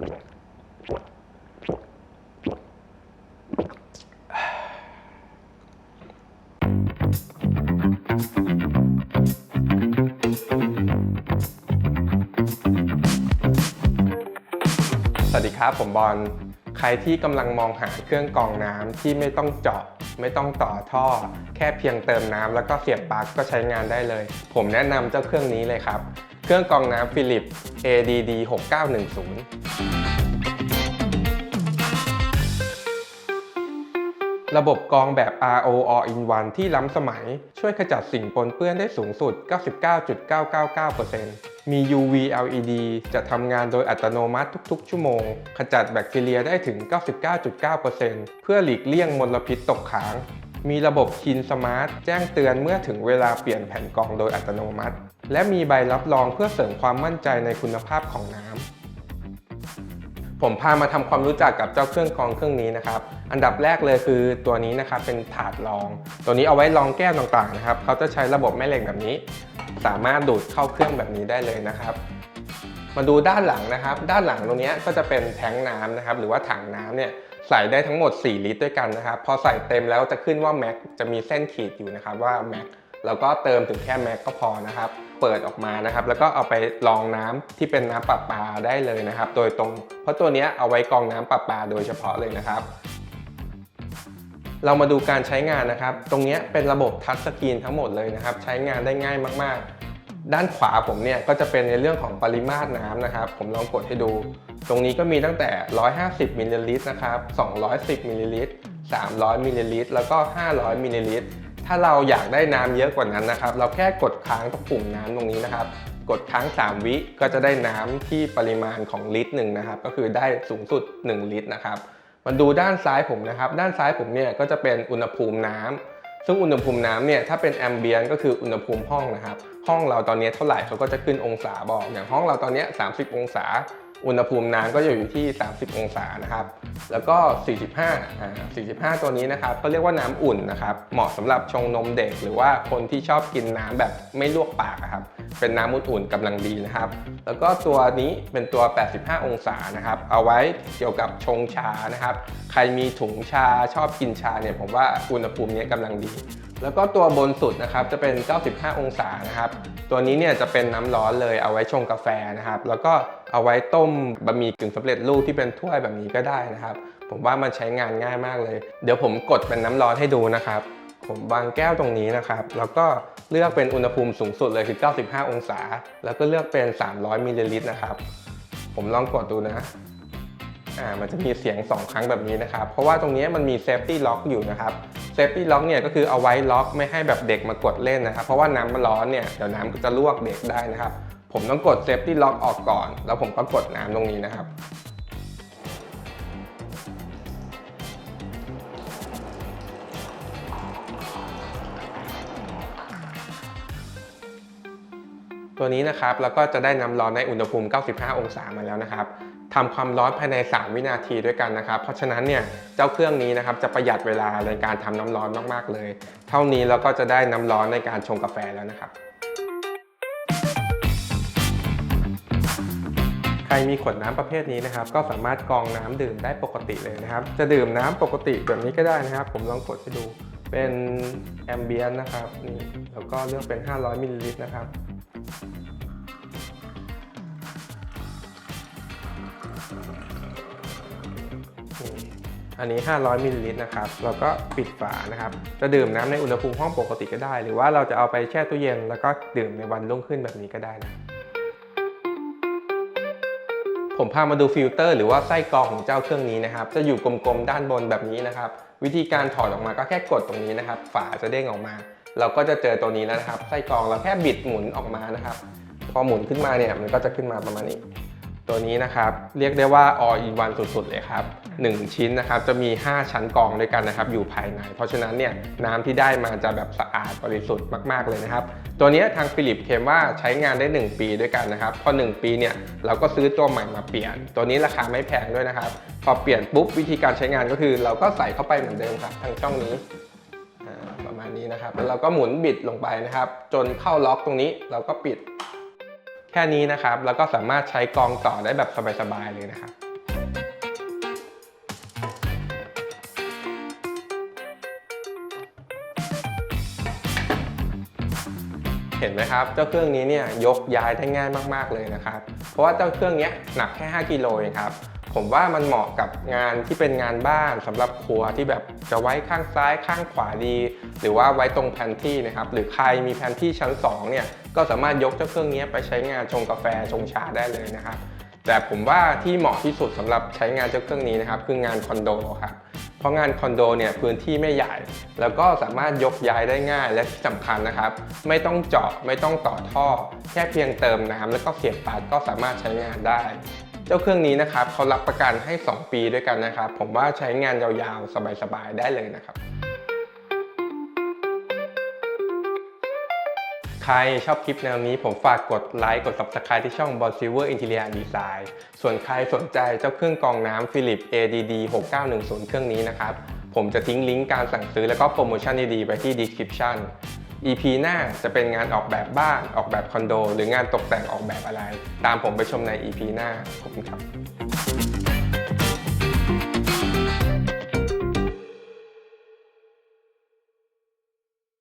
สวัสดีครับ ผมบอล ใครที่กำลังมองหาเครื่องกรองน้ำที่ไม่ต้องเจาะ ไม่ต้องต่อท่อ แค่เพียงเติมน้ำแล้วก็เสียบปลั๊กก็ใช้งานได้เลย ผมแนะนำเจ้าเครื่องนี้เลยครับ เครื่องกรองน้ำฟิลิป ADD 6910 ระบบกรองแบบ RO All in One ที่ล้ำสมัย ช่วยขจัดสิ่งปนเปื้อนได้สูงสุด 99.999%มี UV LED จะทำงานโดยอัตโนมัติทุก ๆ ชั่วโมง ขจัดแบคทีเรียได้ถึง 99.9%เพื่อหลีกเลี่ยงมลพิษตกค้างมีระบบคินสมาร์ทแจ้งเตือนเมื่อถึงเวลาเปลี่ยนแผ่นกรองโดยอัตโนมัติ และมีใบรับรองเพื่อเสริมความมั่นใจในคุณภาพของน้ำ ผมพามาทำความรู้จักกับเจ้าเครื่องกรองเครื่องนี้นะครับ อันดับแรกเลยคือตัวนี้นะครับเป็นถาดรอง ตัวนี้เอาไว้รองแก้วต่างๆนะครับ เขาจะใช้ระบบแม่เหล็กแบบนี้ สามารถดูดเข้าเครื่องแบบนี้ได้เลยนะครับมาดูด้านหลังนะครับ ด้านหลังตรงนี้ก็จะเป็นแทงน้ำนะครับ หรือว่าถังน้ำเนี่ยใส่ได้ทั้งหมด 4 ลิตรด้วยกันนะครับ พอใส่เต็มแล้วจะขึ้นว่าแม็กจะมีเส้นขีดอยู่นะครับว่าแม็ก แล้วก็เติมถึงแค่แม็กก็พอนะครับ เปิดออกมานะครับ แล้วก็เอาไปรองน้ำที่เป็นน้ำประปาได้เลยนะครับ โดยตรง เพราะตัวนี้เอาไว้กรองน้ำประปาโดยเฉพาะเลยนะครับเรามาดูการใช้งานนะครับ ตรงนี้เป็นระบบทัชสกรีนทั้งหมดเลยนะครับ ใช้งานได้ง่ายมากๆ ด้านขวาผมเนี่ยก็จะเป็นในเรื่องของปริมาตรน้ำนะครับ ผมลองกดให้ดู ตรงนี้ก็มีตั้งแต่ 150มิลลิลิตรนะครับ 210มิลลิลิตร300มิลลิลิตรแล้วก็ 500มิลลิลิตร ถ้าเราอยากได้น้ำเยอะกว่านั้นนะครับ เราแค่กดค้างตรงปุ่มน้ำตรงนี้นะครับ กดค้าง 3 วิก็จะได้น้ำที่ปริมาณของลิตรหนึ่งนะครับ ก็คือได้สูงสุด 1 ลิตรนะครับมาดูด้านซ้ายผมนะครับ ด้านซ้ายผมเนี่ยก็จะเป็นอุณหภูมิน้ำซึ่งอุณหภูมิน้ำเนี่ยถ้าเป็นแอมเบียนก็คืออุณหภูมิห้องนะครับ ห้องเราตอนนี้เท่าไหร่เขาก็จะขึ้นองศาบอก อย่างห้องเราตอนนี้ 30 องศา อุณหภูมิน้ำก็จะอยู่ที่ 30 องศานะครับ แล้วก็ 45อ่า45 ตัวนี้นะครับก็เรียกว่าน้ำอุ่นนะครับ เหมาะสำหรับชงนมเด็ก หรือว่าคนที่ชอบกินน้ำแบบไม่ลวกปากครับ เป็นน้ำอุ่นๆกำลังดีนะครับ แล้วก็ตัวนี้เป็นตัว 85 องศานะครับ เอาไว้เกี่ยวกับชงชานะครับ ใครมีถุงชาชอบกินชาเนี่ยผมว่าอุณหภูมินี้กำลังดี แล้วก็ตัวบนสุดนะครับจะเป็น 95 องศานะครับ ตัวนี้เนี่ยจะเป็นน้ำร้อนเลยเอาไว้ชงกาแฟนะครับ แล้วก็เอาไว้ต้มบะหมี่กึ่งสำเร็จรูปที่เป็นถ้วยแบบนี้ก็ได้นะครับ ผมว่ามันใช้งานง่ายมากเลย เดี๋ยวผมกดเป็นน้ำร้อนให้ดูนะครับ ผมวางแก้วตรงนี้นะครับ แล้วก็เลือกเป็นอุณหภูมิสูงสุดเลยคือ 95 องศา แล้วก็เลือกเป็น 300มิลลิลิตรนะครับ ผมลองกดดูนะ อ่ามันจะมีเสียง 2 ครั้งแบบนี้นะครับ เพราะว่าตรงนี้มันมีเซฟตี้ล็อกอยู่นะครับเซฟตี้ล็อกเนี่ยก็คือเอาไว้ล็อกไม่ให้แบบเด็กมากดเล่นนะครับ เพราะว่าน้ำมันร้อนเนี่ยเดี๋ยวน้ำก็จะลวกเด็กได้นะครับ ผมต้องกดเซฟตี้ล็อกออกก่อน แล้วผมก็กดน้ำตรงนี้นะครับ ตัวนี้นะครับแล้วก็จะได้น้ำร้อนในอุณหภูมิ 95 องศามาแล้วนะครับทำความร้อนภายใน 3 วินาทีด้วยกันนะครับ เพราะฉะนั้นเนี่ยเจ้าเครื่องนี้นะครับจะประหยัดเวลาในการทำน้ำร้อนมากๆเลย เท่านี้เราก็จะได้น้ำร้อนในการชงกาแฟแล้วนะครับ ใครมีขวดน้ำประเภทนี้นะครับ ก็สามารถกรองน้ำดื่มได้ปกติเลยนะครับ จะดื่มน้ำปกติแบบนี้ก็ได้นะครับ ผมลองกดให้ดูเป็นแอมเบียนนะครับนี่แล้วก็เลือกเป็น 500มิลลิลิตรนะครับ อันนี้ 500มิลลิลิตรนะครับ เราก็ปิดฝานะครับ จะดื่มน้ำในอุณหภูมิห้องปกติก็ได้ หรือว่าเราจะเอาไปแช่ตู้เย็น แล้วก็ดื่มในวันรุ่งขึ้นแบบนี้ก็ได้นะผมพามาดูฟิลเตอร์หรือว่าไส้กรองของเจ้าเครื่องนี้นะครับ จะอยู่กลมๆด้านบนแบบนี้นะครับ วิธีการถอดออกมาก็แค่กดตรงนี้นะครับ ฝาจะเด้งออกมา เราก็จะเจอตัวนี้แล้วนะครับ ไส้กรองเราแค่บิดหมุนออกมานะครับ พอหมุนขึ้นมาเนี่ยมันก็จะขึ้นมาประมาณนี้ ตัวนี้นะครับเรียกได้ว่า all in one สุด ๆ เลยครับ 1 ชิ้นนะครับจะมี 5 ชั้นกรองด้วยกันนะครับอยู่ภายใน เพราะฉะนั้นเนี่ยน้ำที่ได้มาจะแบบสะอาดบริสุทธิ์มาก ๆ เลยนะครับ ตัวนี้ทางฟิลิปเคมว่าใช้งานได้ 1 ปีด้วยกันนะครับ พอ 1 ปีเนี่ยเราก็ซื้อตัวใหม่มาเปลี่ยน ตัวนี้ราคาไม่แพงด้วยนะครับ พอเปลี่ยนปุ๊บวิธีการใช้งานก็คือ เราก็ใส่เข้าไปเหมือนเดิมครับทางช่องนี้ประมาณนี้นะครับแล้วเราก็หมุนบิดลงไปนะครับ จนเข้าล็อกตรงนี้เราก็ปิด แค่นี้นะครับ แล้วก็สามารถใช้กองต่อได้แบบสบายๆเลยนะครับเห็นไหมครับ เจ้าเครื่องนี้เนี่ยยกย้ายได้ง่ายมาก ๆ เลยนะครับ เพราะว่าเจ้าเครื่องนี้หนักแค่ 5 กิโลเองครับ ผมว่ามันเหมาะกับงานที่เป็นงานบ้านสำหรับครัวที่แบบจะไว้ข้างซ้ายข้างขวาดี หรือว่าไว้ตรงแพนที่นะครับ หรือใครมีแพนที่ชั้น2เนี่ยก็สามารถยกเจ้าเครื่องนี้ไปใช้งานชงกาแฟชงชาได้เลยนะครับ แต่ผมว่าที่เหมาะที่สุดสำหรับใช้งานเจ้าเครื่องนี้นะครับคืองานคอนโดครับเพราะงานคอนโดเนี่ยพื้นที่ไม่ใหญ่ แล้วก็สามารถยกย้ายได้ง่ายและที่สำคัญนะครับ ไม่ต้องเจาะไม่ต้องต่อท่อ แค่เพียงเติมน้ำแล้วก็เสียบปลั๊กก็สามารถใช้งานได้ จ้าเครื่องนี้นะครับเขารับประกันให้ 2 ปีด้วยกันนะครับ ผมว่าใช้งานยาวๆ สบายๆ ได้เลยนะครับ ใครชอบคลิปแนวนี้ผมฝากกดไลค์กด subscribe ที่ช่อง b o n Silver Interior Design ส่วนใครสนใจเจ้าเครื่องกรองน้ำ Philips ADD 6910 เครื่องนี้นะครับ ผมจะทิ้งลิงก์การสั่งซื้อแล้วก็โปรโมชั่นดีๆไว้ที่ description EP หน้าจะเป็นงานออกแบบบ้านออกแบบคอนโด หรืองานตกแต่งออกแบบอะไร ตามผมไปชมใน EP หน้าขอบคุณครับ